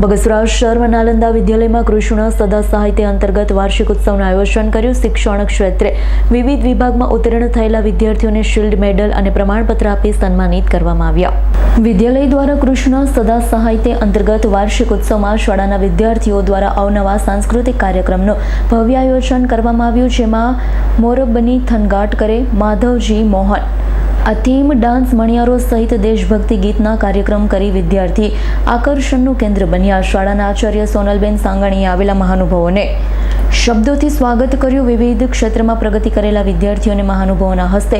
બગસરા શહેરમાં નાલંદા વિદ્યાલયમાં કૃષ્ણ સદા સાહિત્ય અંતર્ગત વાર્ષિક ઉત્સવનું આયોજન કર્યું. શિક્ષણ ક્ષેત્રે વિવિધ વિભાગમાં ઉત્તીર્ણ થયેલા વિદ્યાર્થીઓને શિલ્ડ મેડલ અને પ્રમાણપત્ર આપી સન્માનિત કરવામાં આવ્યા. વિદ્યાલય દ્વારા કૃષ્ણ સદા સાહિત્ય અંતર્ગત વાર્ષિક ઉત્સવમાં શાળાના વિદ્યાર્થીઓ દ્વારા અવનવા સાંસ્કૃતિક કાર્યક્રમનું ભવ્ય આયોજન કરવામાં આવ્યું, જેમાં મોરબની થનગાટકરે માધવજી મોહન થીમ ડાન્સ મણિયારો સહિત દેશભક્તિ ગીતના કાર્યક્રમ કરી વિદ્યાર્થી આકર્ષણનું કેન્દ્ર બન્યા. શાળાના આચાર્ય સોનલબેન સાંગણીએ આવેલા મહાનુભાવોને શબ્દોથી સ્વાગત કર્યું. વિવિધ ક્ષેત્રમાં પ્રગતિ કરેલા વિદ્યાર્થીઓને મહાનુભાવોના હસ્તે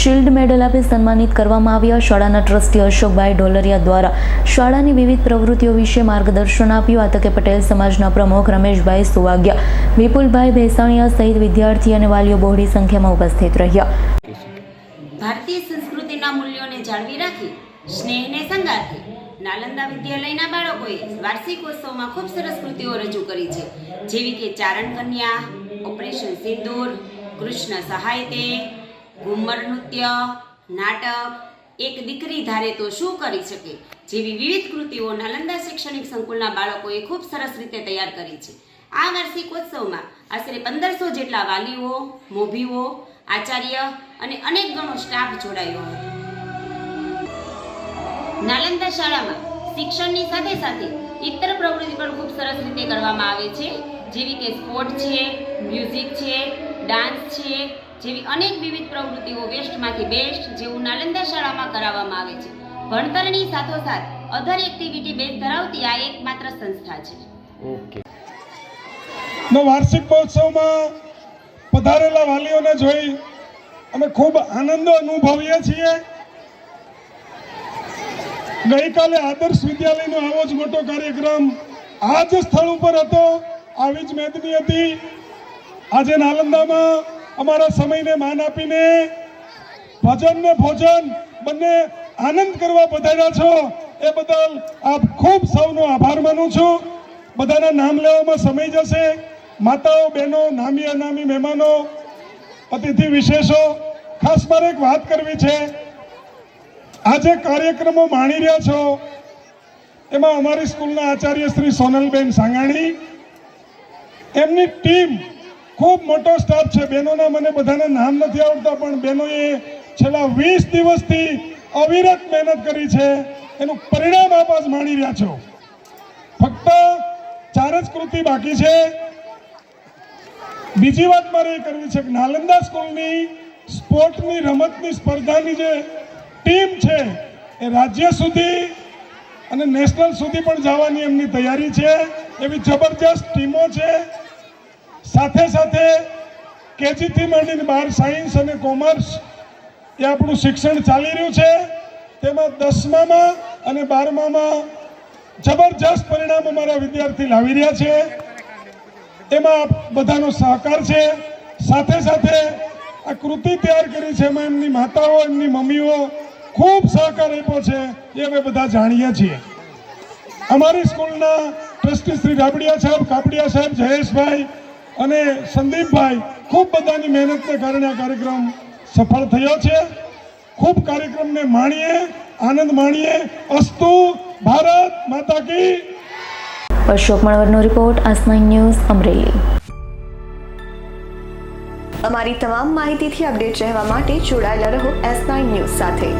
શિલ્ડ મેડલ આપી સન્માનિત કરવામાં આવ્યા. શાળાના ટ્રસ્ટી અશોકભાઈ ઢોલરિયા દ્વારા શાળાની વિવિધ પ્રવૃત્તિઓ વિશે માર્ગદર્શન આપ્યું. આ તકે પટેલ સમાજના પ્રમુખ રમેશભાઈ સુવાગ્યા, વિપુલભાઈ ભેસાણીયા સહિત વિદ્યાર્થી અને વાલીઓ બહોળી સંખ્યામાં ઉપસ્થિત રહ્યા. ભારતીય સંસ્કૃતિના મૂલ્યોને જાળવી રાખી, સ્નેહને સંગાથી. નાલંદા વિદ્યાલયના બાળકોએ વાર્ષિક ઉત્સવમાં ખૂબ સરસ કૃતિઓ રજૂ કરી છે. જેવી કે ચારણ કન્યા, ઓપરેશન સિંદૂર, કૃષ્ણ સહાયતે ઘુમર નૃત્ય, નાટક. એક દીકરી ધારે તો શું કરી શકે? જેવી વિવિધ કૃતિઓ નાલંદા શૈક્ષણિક સંકુલના બાળકોએ ખૂબ સરસ રીતે તૈયાર કરી છે. આ વાર્ષિક ઉત્સવમાં આશરે પંદરસો જેટલા વાલીઓ, મોભીઓ આચાર્ય અને અનેક ગણો સ્ટાફ જોડાયો હતો. નાલંદા શાળામાં શિક્ષણની સાથે સાથે ઇતર પ્રવૃત્તિ પણ ખૂબ સરસ રીતે કરવામાં આવે છે. જેવી કે સ્પોર્ટ છે, મ્યુઝિક છે, ડાન્સ છે, જેવી અનેક વિવિધ પ્રવૃત્તિઓ વેસ્ટમાંથી બેસ્ટ જેવું નાલંદા શાળામાં કરાવવામાં આવે છે. ભણતરની સાથોસાથ અધર એક્ટિવિટી બેઝ ધરાવતી આ એકમાત્ર સંસ્થા છે. ઓકે નો વાર્ષિક મહોત્સવમાં પધારેલા વાલીઓને જોઈ અમે ખૂબ આનંદ અનુભવીએ છીએ. ગઈકાલે આદર્શ વિદ્યાલયનો આવો જ મોટો કાર્યક્રમ આ જ સ્થળ ઉપર હતો. આવી જ મેદની હતી. આજે નાલંદામાં અમારા સમયને માન આપીને ભજન ને ભોજન બંને આનંદ કરવા પધાર્યા છો. એ બદલ આપ ખૂબ સૌનો આભાર માનું છું. બધાના નામ લેવામાં સમય જશે. માતાઓ, બહેનો, નામી અનામી મહેમાનો, અતિથિ વિશેષો, ખાસ મારે એક વાત કરવી છે. આજે કાર્યક્રમો માણી રહ્યા છો. એમાં અમારી સ્કૂલના આચાર્ય શ્રી સોનલબેન સાંગાણી, એમની ટીમ ખૂબ મોટો સ્ટાફ છે. બહેનોના મને બધાના નામ નથી આવડતા, પણ બહેનોએ છેલ્લા વીસ દિવસથી અવિરત મહેનત કરી છે. એનું પરિણામ આપ માણી રહ્યા છો. ફક્ત ચાર જ કૃતિ બાકી છે. બીજી વાત મારે એ કરવી છે કે નાલંદા સ્કૂલની સ્પોર્ટની રમતની સ્પર્ધાની જે ટીમ છે એ રાજ્ય સુધી અને નેશનલ સુધી પણ જવાની એમની તૈયારી છે. એવી જબરજસ્ત ટીમો છે. સાથે સાથે કેજીથી માંડીને બાર સાયન્સ અને કોમર્સ એ આપણું શિક્ષણ ચાલી રહ્યું છે. તેમાં દસમામાં અને બારમામાં જબરજસ્ત પરિણામ અમારા વિદ્યાર્થી લાવી રહ્યા છે. એમાં બધાનો સહકાર છે. સાથે સાથે આ કૃતિ તૈયાર કરી છે એમાં એમની માતાઓ, એમની મમ્મીઓ ખૂબ સહકાર આપ્યો છે, એ અમે બધા જાણીએ છીએ. અમારી સ્કૂલના ટ્રસ્ટી શ્રી રાબડિયા સાહેબ, કાપડિયા સાહેબ, જયેશભાઈ અને સંદીપભાઈ ખૂબ બધાની મહેનતને કારણે આ કાર્યક્રમ સફળ થયો છે. ખૂબ કાર્યક્રમને માણીએ, આનંદ માણીએ. અસ્તુ ભારત માતા કી અશોક મણવરનો રિપોર્ટ આસમાન ન્યૂઝ અમરેલી. અમારી તમામ માહિતીથી અપડેટ રહેવા માટે જોડાયેલા રહો એસ ન્યૂઝ સાથે.